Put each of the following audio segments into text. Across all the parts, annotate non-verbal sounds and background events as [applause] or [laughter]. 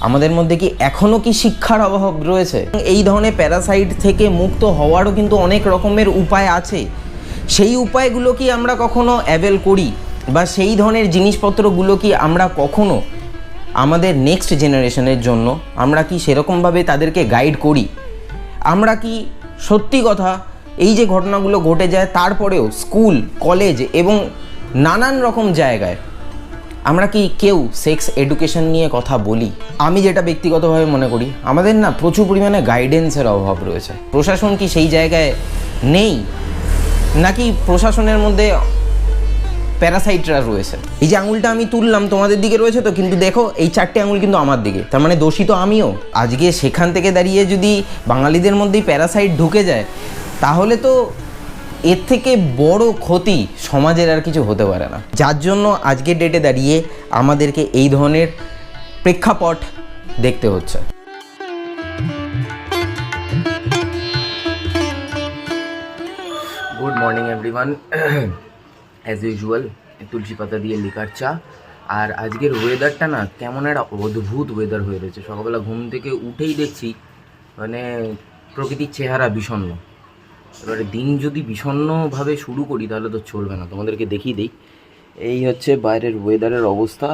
আমাদের মধ্যে কি এখনও কি শিক্ষার অভাব রয়েছে? এই ধরনের প্যারাসাইট থেকে মুক্ত হওয়ারও কিন্তু অনেক রকমের উপায় আছে। সেই উপায়গুলো কি আমরা কখনো অ্যাভেল করি? বা সেই ধরনের জিনিসপত্রগুলো কি আমরা কখনো আমাদের নেক্সট জেনারেশনের জন্য আমরা কি সেরকমভাবে তাদেরকে গাইড করি? আমরা কি সত্যি কথা এই যে ঘটনাগুলো ঘটে যায়, তারপরেও স্কুল কলেজ এবং নানান রকম জায়গায় আমরা কি কেউ সেক্স এডুকেশন নিয়ে কথা বলি? আমি যেটা ব্যক্তিগতভাবে মনে করি, আমাদের না প্রচুর পরিমাণে গাইডেন্সের অভাব রয়েছে। প্রশাসন কি সেই জায়গায় নেই? নাকি প্রশাসনের মধ্যে প্যারাসাইটরা রয়েছে? এই যে আঙুলটা আমি তুললাম, তোমাদের দিকে রয়েছে তো, কিন্তু দেখো, এই চারটে আঙুল কিন্তু আমার দিকে। তার মানে দোষী তো আমিও। আজকে সেখান থেকে দাঁড়িয়ে যদি বাঙালিদের মধ্যেই প্যারাসাইট ঢুকে যায়, তাহলে তো এর থেকে বড় ক্ষতি সমাজের আর কিছু হতে পারে না। যার জন্য আজকের ডেটে দাঁড়িয়ে আমাদেরকে এই ধরনের প্রেক্ষাপট দেখতে হচ্ছে। Good morning everyone as usual তুলসী পাতা দিয়ে লিকার চা। আর আজকের ওয়েদারটা না কেমন একটা অদ্ভুত ওয়েদার হয়ে রয়েছে। সকালবেলা ঘুম থেকে উঠেই দেখছি মানে প্রকৃতির চেহারা বিষণ্ণ। এবারে দিন যদি বিষণ্ণভাবে শুরু করি, তাহলে তো চলবে না। তোমাদেরকে দেখিয়ে দিই। এই হচ্ছে বাইরের ওয়েদারের অবস্থা।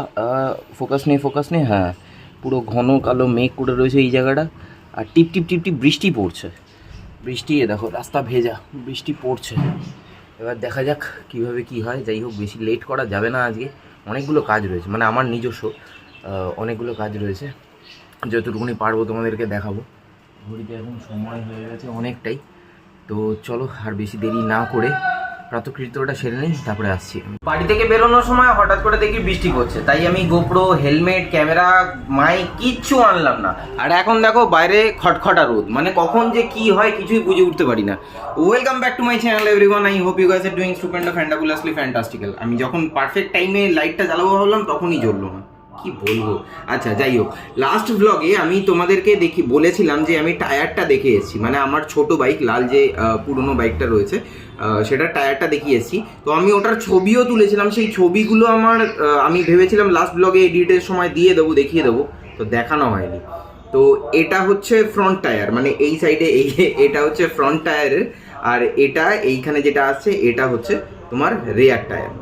ফোকাস নেই ফোকাস নেই। হ্যাঁ পুরো ঘন কালো মেঘ করে রয়েছে এই জায়গাটা। আর টিপ টিপ টিপ টিপ বৃষ্টি পড়ছে। বৃষ্টি, এ দেখো, রাস্তা ভেজা, বৃষ্টি পড়ছে। এবার দেখা যাক কীভাবে কি হয়। যাই হোক, বেশি লেট করা যাবে না আজকে। অনেকগুলো কাজ রয়েছে। মানে আমার নিজস্ব অনেকগুলো কাজ রয়েছে। যতটুকুনি পারব তোমাদেরকে দেখাবো। ঘড়িতে এখন সময় হয়ে গেছে অনেকটাই। তো চলো আর বেশি দেরি না করে প্রাতকৃত্যটা সেরে নিই, তারপরে আসছি বাড়ি থেকে বেরোনোর সময় হঠাৎ করে দেখি বৃষ্টি পড়ছে, তাই আমি গোপ্রো হেলমেট ক্যামেরা মাই কিচ্ছু আনলাম না। আর এখন দেখো বাইরে খটখটা রোদ মানে কখন যে কি হয় কিছুই বুঝে উঠতে পারি না। Welcome back to my channel everyone I hope you guys are doing stupend fantabulously fantastical আমি যখন পারফেক্ট টাইমে লাইটটা জ্বালাবো ভাবলাম, তখনই জ্বললো না। কি বলব? আচ্ছা যাই হোক লাস্ট ব্লগে আমি তোমাদেরকে দেখি, বলেছিলাম যে আমি টায়ারটা দেখে এসেছি। মানে আমার ছোট বাইক লাল যে পুরনো বাইকটা রয়েছে সেটার টায়ারটা দেখিয়ে এসেছি। তো আমি ওটার ছবিও তুলেছিলাম। সেই ছবিগুলো আমার আমি ভেবেছিলাম লাস্ট ব্লগে এডিটের সময় দিয়ে দেবো, দেখিয়ে দেবো। তো দেখানো হয়নি। তো এটা হচ্ছে ফ্রন্ট টায়ার মানে এই সাইডে এই, এটা হচ্ছে ফ্রন্ট টায়ারের আর এটা এইখানে যেটা আছে, এটা হচ্ছে তোমার রেয়ার টায়ার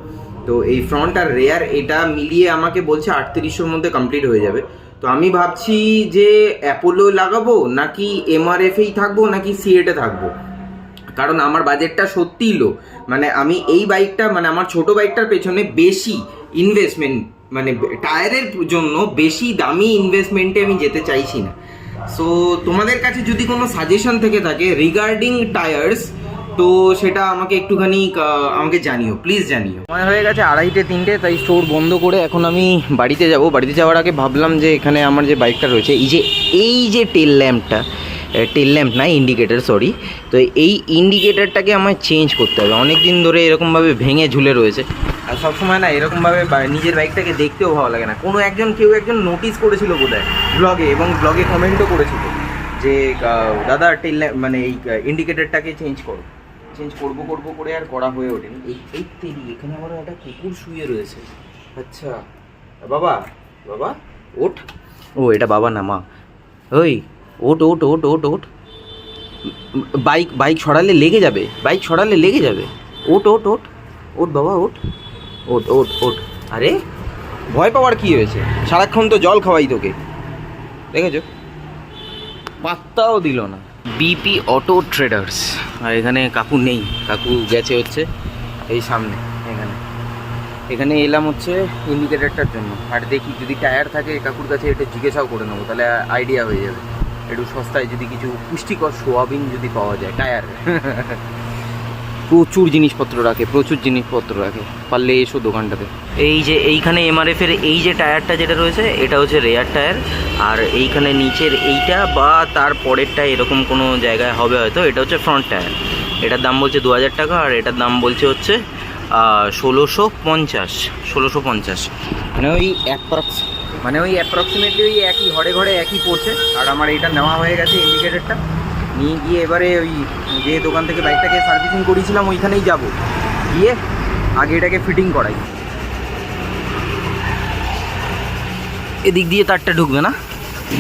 তো এই ফ্রন্ট আর রেয়ার এটা মিলিয়ে আমাকে বলছে আটত্রিশশোর মধ্যে কমপ্লিট হয়ে যাবে। তো আমি ভাবছি যে অ্যাপোলো লাগাবো নাকি এমআরএফেই থাকব নাকি সিএটে থাকব? কারণ আমার বাজেটটা সত্যিই লো মানে আমি এই বাইকটা মানে আমার ছোট বাইকটার পেছনে বেশি ইনভেস্টমেন্ট মানে টায়ারের জন্য বেশি দামি ইনভেস্টমেন্টে আমি যেতে চাইছি না। সো তোমাদের কাছে যদি কোনো সাজেশন থেকে থাকে রিগার্ডিং টায়ার্স তো সেটা আমাকে একটুখানি আমাকে জানিও প্লিজ জানিও। সময় হয়ে গেছে আড়াইটে, তিনটে, তাই স্টোর বন্ধ করে এখন আমি বাড়িতে যাব। বাড়িতে যাওয়ার আগে ভাবলাম যে এখানে আমার যে বাইকটা রয়েছে, এই যে এই যে টেল ল্যাম্পটা টেল ল্যাম্প না ইন্ডিকেটার সরি তো এই ইন্ডিকেটারটাকে আমায় চেঞ্জ করতে হবে। অনেক দিন ধরে এরকমভাবে ভেঙে ঝুলে রয়েছে। আর সবসময় না, এরকমভাবে নিজের বাইকটাকে দেখতেও ভালো লাগে না। কোনো একজন, কেউ একজন নোটিস করেছিল বোধহয় ব্লগে এবং ব্লগে কমেন্টও করেছিল যে দাদা টেল মানে এই ইন্ডিকেটারটাকে চেঞ্জ করো। চেঞ্জ করব করব করে আর করা হয়ে ওঠেনি। এই এই তেরি এখানে আমার একটা কুকুর শুয়ে রয়েছে। আচ্ছা বাবা বাবা ওঠ। ও এটা বাবা না মা। ওই ওট ওট ওট ওট ওট বাইক বাইক ছড়ালে লেগে যাবে বাইক ছড়ালে লেগে যাবে। ওট ওট ওট ওট বাবা ওট ওট ওট ওট আরে ভয় পাওয়ার কি হয়েছে? সারাক্ষণ তো জল খাওয়াই তোকে। দেখেছ? পাত্তাও দিল না। বিপি অটো ট্রেডার্স আর এখানে কাকু নেই। কাকু গেছে হচ্ছে এই সামনে, এখানে। এখানে এলাম হচ্ছে ইন্ডিকেটারটার জন্য। আর দেখি যদি টায়ার থাকে, কাকুর কাছে এটা জিজ্ঞাসাও করে নেব, তাহলে আইডিয়া হয়ে যাবে। একটু সস্তায় যদি কিছু পুষ্টিকর সোয়াবিন যদি পাওয়া যায়, টায়ার। [laughs] প্রচুর জিনিসপত্র রাখে প্রচুর জিনিসপত্র রাখে। পারলে এসো দোকানটাতে। এই যে এইখানে এমআরএফ এর এই যে টায়ারটা যেটা রয়েছে এটা হচ্ছে রেয়ার টায়ার আর এইখানে নিচের এইটা বা তার পরেরটা এরকম কোনো জায়গায় হবে হয়তো এটা হচ্ছে ফ্রন্ট টায়ার এটার দাম বলছে দু হাজার টাকা আর এটার দাম বলছে হচ্ছে ষোলোশো পঞ্চাশ ষোলোশো পঞ্চাশ। মানে ওই অ্যাপ্রক্স মানে ওই অ্যাপ্রক্সিমেটলি ওই একই ঘরে ঘরে একই পড়ছে। আর আমার এটা নেওয়া হয়ে গেছে ইন্ডিকেটারটা নিয়ে গিয়ে এবারে ওই যে দোকান থেকে বাইকটাকে সার্ভিসিং করিয়েছিলাম ওইখানেই যাব। গিয়ে আগে এটাকে ফিটিং করাই। এদিক দিয়ে তারটা ঢুকবে না?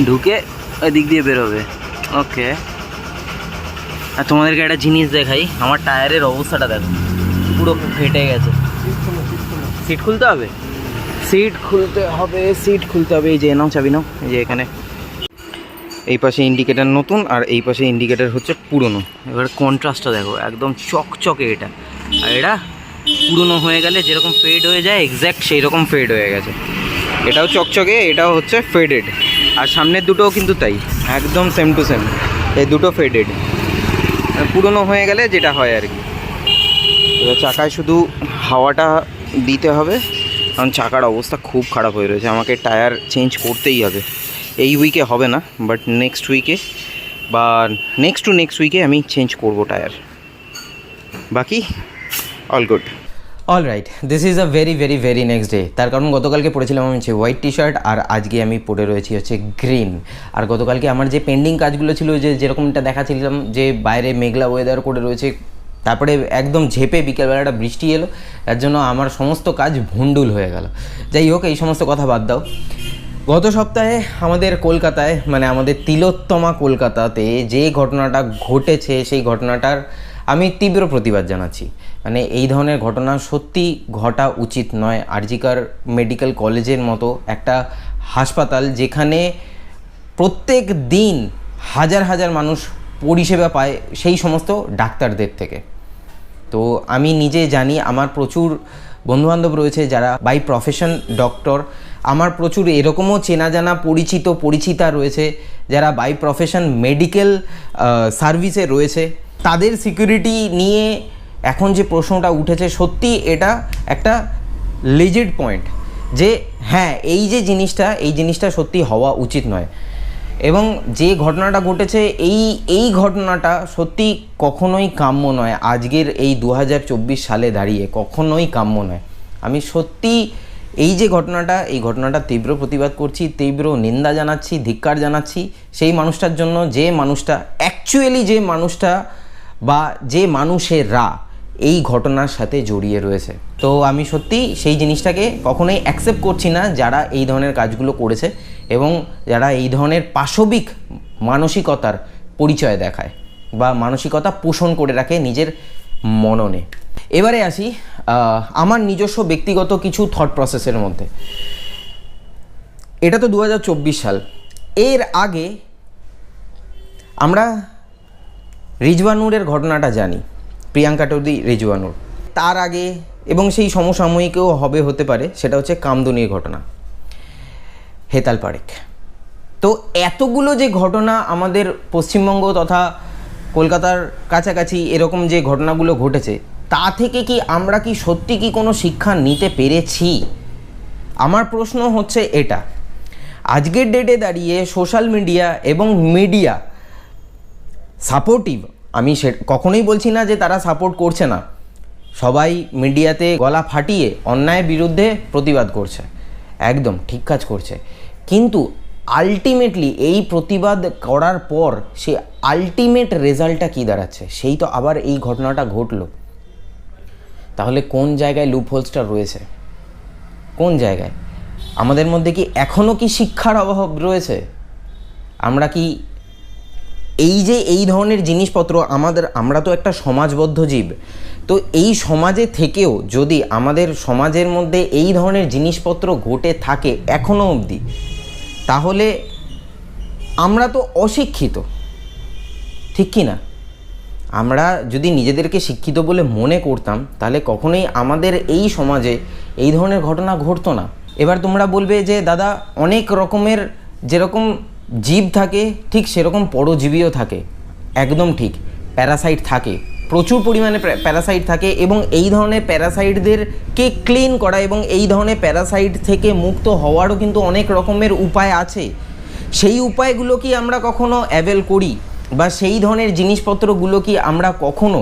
ঢুকে এদিক দিয়ে বেরোবে। ওকে আর তোমাদেরকে একটা জিনিস দেখাই, আমার টায়ারের অবস্থাটা দেখো। পুরো ফেটে গেছে। সিট খুলতে হবে? সিট খুলতে হবে সিট খুলতে হবে। এই যে, নাও চাবি, নাও। এই যে এখানে। এই পাশে ইন্ডিকেটার নতুন আর এই পাশে ইন্ডিকেটার হচ্ছে পুরনো। এবার কন্ট্রাস্টটা দেখো, একদম চকচকে এটা। আর এটা পুরনো হয়ে গেলে যেরকম ফেড হয়ে যায় এক্স্যাক্ট সেই রকম ফেড হয়ে গেছে। এটাও চকচকে, এটাও হচ্ছে ফেডেড আর সামনের দুটোও কিন্তু তাই, একদম সেম টু সেম এই দুটো ফেডেড পুরনো হয়ে গেলে যেটা হয় আর কি। এবার চাকায় শুধু হাওয়াটা দিতে হবে, কারণ চাকার অবস্থা খুব খারাপ হয়ে রয়েছে। আমাকে টায়ার চেঞ্জ করতেই হবে। এই উইকে হবে না বাট নেক্সট উইকে বা নেক্সট টু নেক্সট উইকে আমি চেঞ্জ করব টায়ার বাকি all good all right this is a very very very next day তার কারণ গতকালকে পরেছিলাম আমি হচ্ছে হোয়াইট টি শার্ট আর আজকে আমি পরে রয়েছি হচ্ছে গ্রিন আর গতকালকে আমার যে পেন্ডিং কাজগুলো ছিল, যে যেরকমটা দেখাচ্ছিলাম, যে বাইরে মেঘলা ওয়েদার করে রয়েছে, তারপরে একদম ঝেপে বিকেলবেলাটা বৃষ্টি এলো, তার জন্য আমার সমস্ত কাজ ভুন্ডুল হয়ে গেল। যাই হোক, এই সমস্ত কথা বাদ দাও। গত সপ্তাহে আমাদের কলকাতায় মানে আমাদের তিলোত্তমা কলকাতাতে যে ঘটনাটা ঘটেছে, সেই ঘটনাটার আমি তীব্র প্রতিবাদ জানাচ্ছি। মানে এই ধরনের ঘটনা সত্যি ঘটা উচিত নয়। আরজিকার মেডিকেল কলেজের মতো একটা হাসপাতাল যেখানে প্রত্যেক দিন হাজার হাজার মানুষ পরিষেবা পায় সেই সমস্ত ডাক্তারদের থেকে। তো আমি নিজে জানি, আমার প্রচুর বন্ধুবান্ধব রয়েছে যারা বাই প্রফেশন ডক্টর আমার প্রচুর এরকমও চেনা জানা পরিচিত পরিচিতা রয়েছে যারা বাই প্রফেশন মেডিকেল সার্ভিসে রয়েছে। তাদের সিকিউরিটি নিয়ে এখন যে প্রশ্নটা উঠেছে, সত্যি এটা একটা লেজিড পয়েন্ট যে হ্যাঁ এই যে জিনিসটা, এই জিনিসটা সত্যি হওয়া উচিত নয়। এবং যে ঘটনাটা ঘটেছে, এই এই ঘটনাটা সত্যি কখনোই কাম্য নয়। আজকের এই দু হাজার চব্বিশ সালে দাঁড়িয়ে কখনোই কাম্য নয়। আমি সত্যি এই যে ঘটনাটা, এই ঘটনাটা তীব্র প্রতিবাদ করছি, তীব্র নিন্দা জানাচ্ছি, ধিক্কার জানাচ্ছি, সেই মানুষটার জন্য যে মানুষটা অ্যাকচুয়ালি যে মানুষটা বা যে মানুষেরা এই ঘটনার সাথে জড়িয়ে রয়েছে। তো আমি সত্যি সেই জিনিসটাকে কখনোই অ্যাকসেপ্ট করছি না যারা এই ধরনের কাজগুলো করেছে এবং যারা এই ধরনের পাশবিক মানসিকতার পরিচয় দেখায় বা মানসিকতা পোষণ করে রাখে নিজের মননে। এবারে আসি আমার নিজস্ব ব্যক্তিগত কিছু থট প্রসেসের মধ্যে। এটা তো দু হাজার চব্বিশ সাল। এর আগে আমরা রিজওয়ানুরের ঘটনাটা জানি, প্রিয়াঙ্কা টৌদি রিজওয়ানুর। তার আগে এবং সেই সমসাময়িকও হবে, হতে পারে, সেটা হচ্ছে কামদুনির ঘটনা, হেতাল পারেক তো এতগুলো যে ঘটনা আমাদের পশ্চিমবঙ্গ তথা কলকাতার কাছাকাছি এরকম যে ঘটনাগুলো ঘটেছে তা থেকে কি আমরা কি সত্যি কি কোনো শিক্ষা নিতে পেরেছি? আমার প্রশ্ন হচ্ছে এটা। আজকের ডেটে দাঁড়িয়ে সোশ্যাল মিডিয়া এবং মিডিয়া সাপোর্টিভ আমি সে কখনোই বলছি না যে তারা সাপোর্ট করছে না। সবাই মিডিয়াতে গলা ফাটিয়ে অন্যায়ের বিরুদ্ধে প্রতিবাদ করছে। একদম ঠিক কাজ করছে। কিন্তু আলটিমেটলি এই প্রতিবাদ করার পর সে আলটিমেট রেজাল্টটা কী দাঁড়াচ্ছে? সেই তো আবার এই ঘটনাটা ঘটলো। তাহলে কোন জায়গায় লুপহোলসটা রয়েছে? কোন জায়গায়? আমাদের মধ্যে কি এখনও কি শিক্ষার অভাব রয়েছে? আমরা কি এই যে এই ধরনের জিনিসপত্র আমাদের, আমরা তো একটা সমাজবদ্ধ জীব। তো এই সমাজে থেকেও যদি আমাদের সমাজের মধ্যে এই ধরনের জিনিসপত্র ঘটে থাকে এখনও অবধি, তাহলে আমরা তো অশিক্ষিত। ঠিক কি না? আমরা যদি নিজেদেরকে শিক্ষিত বলে মনে করতাম, তাহলে কখনোই আমাদের এই সমাজে এই ধরনের ঘটনা ঘটতো না। এবার তোমরা বলবে যে, দাদা, অনেক রকমের যেরকম জীব থাকে, ঠিক সেরকম পরজীবীও থাকে। একদম ঠিক, প্যারাসাইট থাকে, প্রচুর পরিমাণে প্যারাসাইট থাকে এবং এই ধরনের প্যারাসাইটদেরকে ক্লিন করা এবং এই ধরনের প্যারাসাইট থেকে মুক্ত হওয়ারও কিন্তু অনেক রকমের উপায় আছে। সেই উপায়গুলো কি আমরা কখনো অ্যাভেল করি? বা সেই ধরনের জিনিসপত্রগুলো কি আমরা কখনো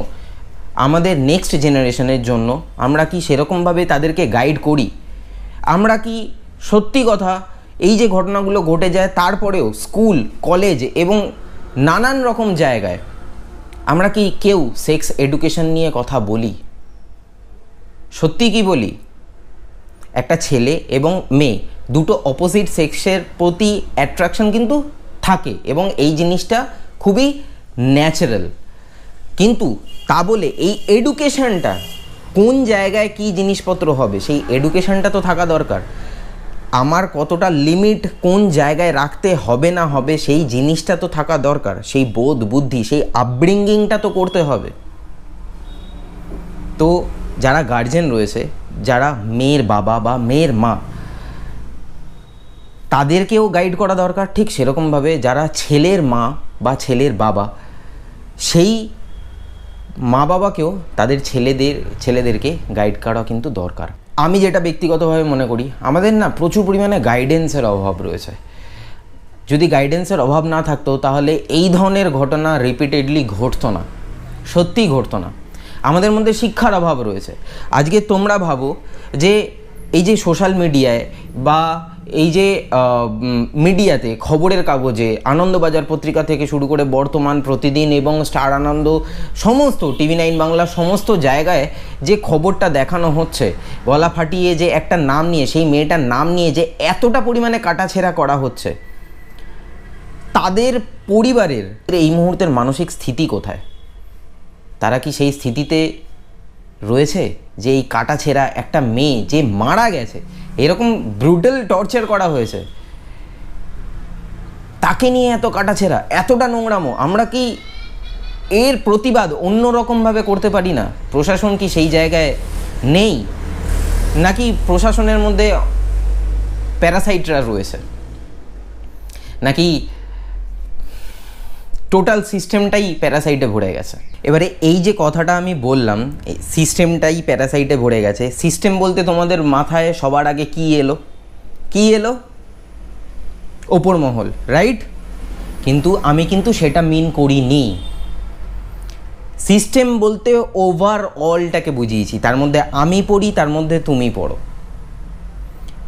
আমাদের নেক্সট জেনারেশনের জন্য আমরা কি সেরকমভাবে তাদেরকে গাইড করি? আমরা কি সত্যি কথা এই যে ঘটনাগুলো ঘটে যায়, তারপরেও স্কুল কলেজ এবং নানান রকম জায়গায় আমরা কি কেউ সেক্স এডুকেশন নিয়ে কথা বলি? সত্যি কি বলি? একটা ছেলে এবং মেয়ে, দুটো অপোজিট সেক্সের প্রতি অ্যাট্রাকশন কিন্তু থাকে এবং এই জিনিসটা খুবই ন্যাচারাল কিন্তু তা বলে এই এডুকেশনটা কোন জায়গায় কি জিনিসপত্র হবে? সেই এডুকেশনটা তো থাকা দরকার। আমার কতটা লিমিট কোন জায়গায় রাখতে হবে না হবে সেই জিনিসটা তো থাকা দরকার। সেই বোধ, বুদ্ধি, সেই আপব্রিঙ্গিংটা তো করতে হবে। তো যারা গার্জেন রয়েছে, যারা মেয়ের বাবা বা মেয়ের মা, তাদেরকেও গাইড করা দরকার। ঠিক সেরকমভাবে যারা ছেলের মা বা ছেলের বাবা, সেই মা বাবাকেও তাদের ছেলেদের, ছেলেদেরকে গাইড করা কিন্তু দরকার। আমি যেটা ব্যক্তিগতভাবে মনে করি, আমাদের না প্রচুর পরিমাণে গাইডেন্সের অভাব রয়েছে। যদি গাইডেন্সের অভাব না থাকতো, তাহলে এই ধরনের ঘটনা রিপিটেডলি ঘটতো না। সত্যিই ঘটতো না। আমাদের মধ্যে শিক্ষার অভাব রয়েছে। আজকে তোমরা ভাবো যে এই যে সোশ্যাল মিডিয়ায় বা এই যে মিডিয়াতে খবরের কাগজে আনন্দবাজার পত্রিকা থেকে শুরু করে বর্তমান, প্রতিদিন এবং স্টার আনন্দ, সমস্ত টিভি নাইন বাংলা সমস্ত জায়গায় যে খবরটা দেখানো হচ্ছে, গলা ফাটিয়ে যে একটা নাম নিয়ে, সেই মেয়েটার নাম নিয়ে যে এতটা পরিমাণে কাটাছেঁড়া করা হচ্ছে, তাদের পরিবারের এই মুহূর্তের মানসিক স্থিতি কোথায়? তারা কি সেই স্থিতিতে রয়েছে যে এই কাটাছেঁড়া একটা মেয়ে যে মারা গেছে এরকম ব্রুটাল টর্চার করা হয়েছে। তাকে নিয়ে এত কাটাছেঁড়া, এতটা নোংরামো, আমরা কি এর প্রতিবাদ অন্য রকমভাবে করতে পারি না? প্রশাসন কি সেই জায়গায় নেই? নাকি প্রশাসনের মধ্যে প্যারাসাইটরা রয়েছে? নাকি টোটাল সিস্টেমটাই প্যারাসাইটে ভরে গেছে। এবারে এই যে কথাটা আমি বললাম সিস্টেমটাই প্যারাসাইটে ভরে গেছে। সিস্টেম বলতে তোমাদের মাথায় সবার আগে কি এলো? কি এলো? ওপর মহল রাইট কিন্তু আমি কিন্তু সেটা মিন করিনি। সিস্টেম বলতে ওভারঅলটাকে বুঝিয়েছি। তার মধ্যে আমি পড়ি, তার মধ্যে তুমি পড়ো।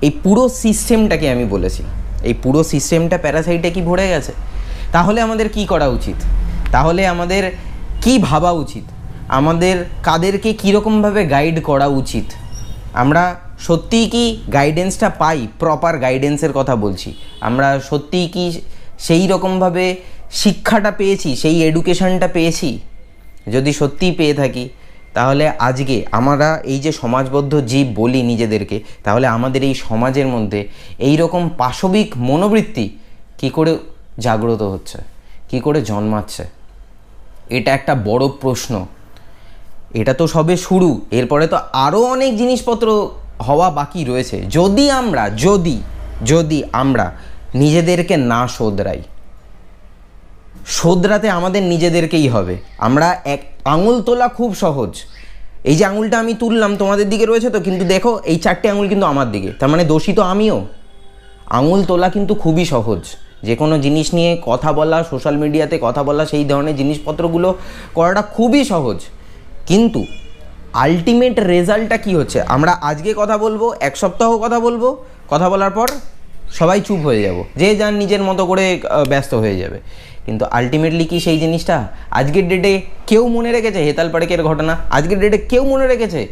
এই পুরো সিস্টেমটাকে আমি বলেছি। এই পুরো সিস্টেমটা প্যারাসাইটে কি ভরে গেছে? তাহলে আমাদের কি করা উচিত? তাহলে আমাদের কি ভাবা উচিত? আমাদের কাদেরকে কীরকমভাবে গাইড করা উচিত? আমরা সত্যিই কি গাইডেন্সটা পাই? প্রপার গাইডেন্সের কথা বলছি। আমরা সত্যিই কি সেই রকমভাবে শিক্ষাটা পেয়েছি? সেই এডুকেশনটা পেয়েছি? যদি সত্যিই পেয়ে থাকি, তাহলে আজকে আমরা এই যে সমাজবদ্ধ জীব বলি নিজেদেরকে, তাহলে আমাদের এই সমাজের মধ্যে এই রকম পাশবিক মনোবৃত্তি কি করে জাগ্রত হচ্ছে। কি করে জন্মাচ্ছে? এটা একটা বড় প্রশ্ন। এটা তো সবে শুরু। এরপরে তো আরও অনেক জিনিসপত্র হওয়া বাকি রয়েছে। যদি আমরা, যদি যদি আমরা নিজেদেরকে না শোধরাই, শোধরাতে আমাদের নিজেদেরকেই হবে। আমরা এক, আঙুল তোলা খুব সহজ। এই যে আঙুলটা আমি তুললাম, তোমাদের দিকে রয়েছে তো, কিন্তু দেখো, এই চারটে আঙুল কিন্তু আমার দিকে। তার মানে দোষী তো আমিও। আঙুল তোলা কিন্তু খুবই সহজ। যে কোনো জিনিস নিয়ে কথা বলা সোশ্যাল মিডিয়াতে কথা বলা, সেই ধরনের জিনিসপত্রগুলো করাটা খুবই সহজ। কিন্তু আলটিমেট রেজাল্টটা কি হচ্ছে? আমরা আজকে কথা বলব, এক সপ্তাহ কথা বলব, কথা বলার পর সবাই চুপ হয়ে যাব। যে যার নিজের মতো করে ব্যস্ত হয়ে যাবে। কিন্তু আলটিমেটলি কি সেই জিনিসটা? আজকের ডেটে কেউ মনে রেখেছে? হেতাল পাড়েকের ঘটনা। আজকের ডেটে কেউ মনে রেখেছে?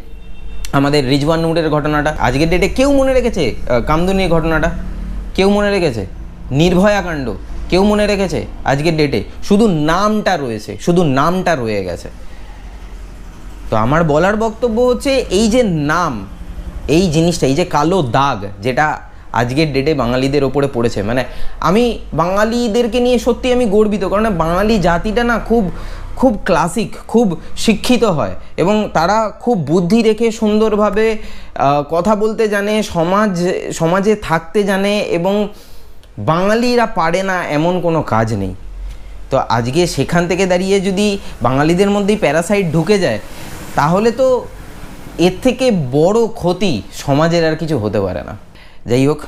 আমাদের রিজওয়ান নুরের ঘটনাটা। আজকের ডেটে কেউ মনে রেখেছে? কামদুনির ঘটনাটা? কেউ মনে রেখেছে? নির্ভয়া কাণ্ড। কেউ মনে রেখেছে আজকের ডেটে শুধু নামটা রয়েছে, শুধু নামটা রয়ে গেছে। তো আমার বলার বক্তব্য হচ্ছে এই যে নাম, এই জিনিসটা, এই যে কালো দাগ যেটা আজকের ডেটে বাঙালিদের ওপরে পড়েছে। মানে আমি বাঙালিদেরকে নিয়ে সত্যি আমি গর্বিত, কারণ বাঙালি জাতিটা না খুব খুব ক্লাসিক খুব শিক্ষিত হয় এবং তারা খুব বুদ্ধি রেখে সুন্দরভাবে কথা বলতে জানে, সমাজ, সমাজে থাকতে জানে এবং বাঙালিরা পারে না এমন কোনো কাজ নেই। তো আজকে সেখান থেকে দাঁড়িয়ে যদি বাঙালিদের মধ্যেই প্যারাসাইট ঢুকে যায়, তাহলে তো এর থেকে বড় ক্ষতি সমাজের আর কিছু হতে পারে না। যাই হোক,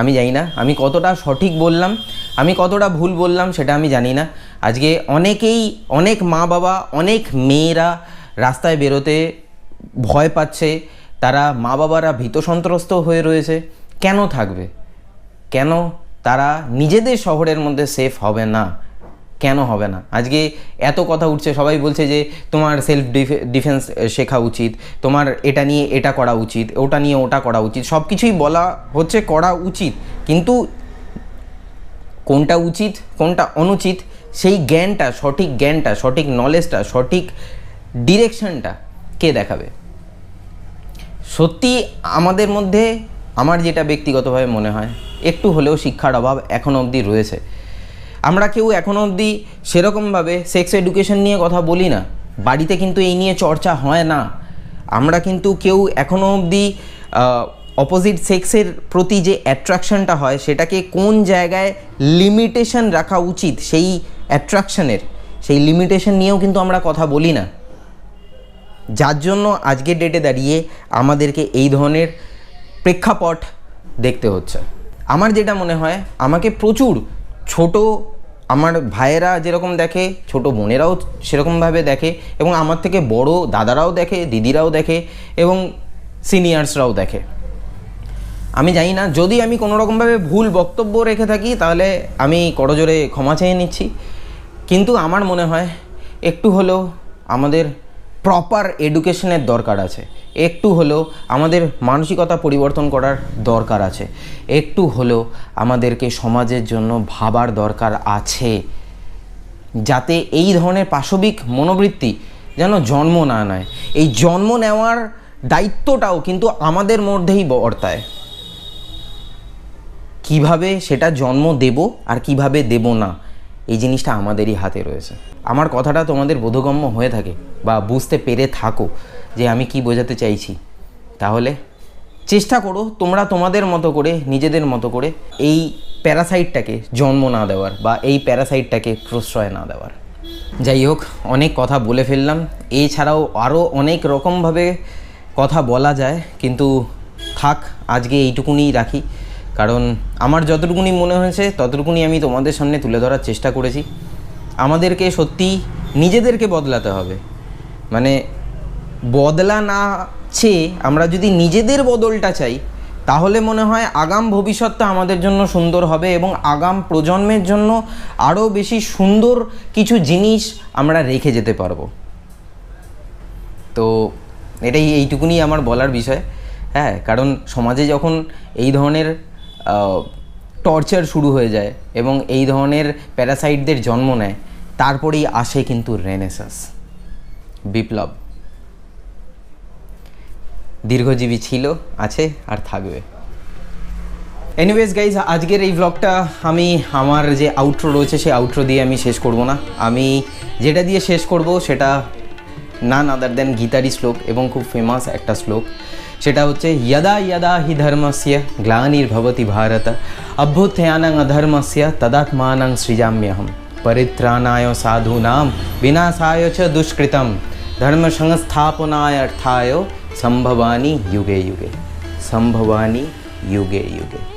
আমি জানি না, আমি কতটা সঠিক বললাম, আমি কতটা ভুল বললাম সেটা আমি জানি না। আজকে অনেকেই, অনেক মা বাবা অনেক মেয়েরা রাস্তায় বেরোতে ভয় পাচ্ছে, তারা মা বাবারা ভীত সন্ত্রস্ত হয়ে রয়েছে। কেন থাকবে? কেন তারা নিজেদের শহরের মধ্যে সেফ হবে না। কেন হবে না? আজকে এত কথা উঠছে, সবাই বলছে যে তোমার সেলফ ডিফেন্স শেখা উচিত, তোমার এটা নিয়ে এটা করা উচিত, ওটা নিয়ে ওটা করা উচিত সব কিছুই বলা হচ্ছে করা উচিত। কিন্তু কোনটা উচিত, কোনটা অনুচিত, সেই জ্ঞানটা, সঠিক জ্ঞানটা, সঠিক নলেজটা সঠিক ডিরেকশনটা কে দেখাবে? সত্যি আমাদের মধ্যে আমার যেটা ব্যক্তিগতভাবে মনে হয়, একটু হলেও শিক্ষার অভাব এখনও অবধি রয়েছে। আমরা কেউ এখনও অবধি সেরকমভাবে সেক্স এডুকেশন নিয়ে কথা বলি না। বাড়িতে কিন্তু এই নিয়ে চর্চা হয় না। আমরা কিন্তু কেউ এখনও অবধি অপোজিট সেক্সের প্রতি যে অ্যাট্রাকশনটা হয়, সেটাকে কোন জায়গায় লিমিটেশন রাখা উচিত, সেই অ্যাট্রাকশনের সেই লিমিটেশন নিয়েও কিন্তু আমরা কথা বলি না। যার জন্য আজকের ডেটে দাঁড়িয়ে আমাদেরকে এই ধরনের প্রেক্ষাপট দেখতে হচ্ছে। আমার যেটা মনে হয়, আমাকে প্রচুর ছোট আমার ভাইয়েরা যেরকম দেখে, ছোট বোনেরাও সেরকমভাবে দেখে এবং আমার থেকে বড় দাদারাও দেখে, দিদিরাও দেখে এবং সিনিয়র্সরাও দেখে। আমি জানি না, যদি আমি কোনো রকমভাবে ভুল বক্তব্য রেখে থাকি, তাহলে আমি করজোরে ক্ষমা চেয়ে নিচ্ছি। কিন্তু আমার মনে হয়, একটু হলেও আমাদের প্রপার এডুকেশনের দরকার আছে। একটু হলেও আমাদের মানসিকতা পরিবর্তন করার দরকার আছে। একটু হলেও আমাদেরকে সমাজের জন্য ভাবার দরকার আছে। যাতে এই ধরনের পাশবিক মনোবৃত্তি যেন জন্ম না নেয়। এই জন্ম নেওয়ার দায়িত্বটাও কিন্তু আমাদের মধ্যেই বর্তায়। কীভাবে সেটা জন্ম দেব আর কীভাবে দেব না, এই জিনিসটা আমাদেরই হাতে রয়েছে। আমার কথাটা তোমাদের বোধগম্য হয়ে থাকে বা বুঝতে পেরে থাকো যে আমি কি বোঝাতে চাইছি। তাহলে চেষ্টা করো তোমরা তোমাদের মতো করে, নিজেদের মতো করে এই প্যারাসাইটটাকে জন্ম না দেওয়ার বা এই প্যারাসাইটটাকে প্রশ্রয় না দেওয়ার। যাই হোক, অনেক কথা বলে ফেললাম। এছাড়াও আরও অনেক রকমভাবে কথা বলা যায়, কিন্তু থাক, আজকে এইটুকুনিই রাখি। কারণ আমার যতটুকুনি মনে হয়েছে, ততটুকুনি আমি তোমাদের সামনে তুলে ধরার চেষ্টা করেছি। আমাদেরকে সত্যি নিজেদেরকে বদলাতে হবে। মানে বদলা না চেয়ে আমরা যদি নিজেদের বদলটা চাই, তাহলে মনে হয় আগাম ভবিষ্যৎটা আমাদের জন্য সুন্দর হবে এবং আগাম প্রজন্মের জন্য আরও বেশি সুন্দর কিছু জিনিস আমরা রেখে যেতে পারব। তো এটাই এইটুকুনি আমার বলার বিষয়। হ্যাঁ কারণ সমাজে যখন এই ধরনের টর্চার শুরু হয়ে যায় এবং এই ধরনের প্যারাসাইটদের জন্ম নেয় তারপরেই আসে কিন্তু রেনেসাস, বিপ্লব। দীর্ঘজীবী ছিল, আছে আর থাকবে। এনিওয়েজ গাইজ আজকের এই ব্লগটা আমি, আমার যে আউটরো রয়েছে, সেই আউটরো দিয়ে আমি শেষ করব না। আমি যেটা দিয়ে শেষ করব, সেটা নান আদার দেন গীতারি শ্লোক এবং খুব ফেমাস একটা শ্লোক। সেটা হচ্ছে ইয়দা ইয়দা হি ধর্মস্য গ্লানির্ভবতী ভারত অভ্যুত্থানং অধর্মস্য তদাত্মানং সৃজাম্যহম परित्राणाय साधूनां विनाशाय च दुष्कृतं धर्मसंस्थापनाय अर्थाय संभवानी युगे युगे संभवानी युगे युगे।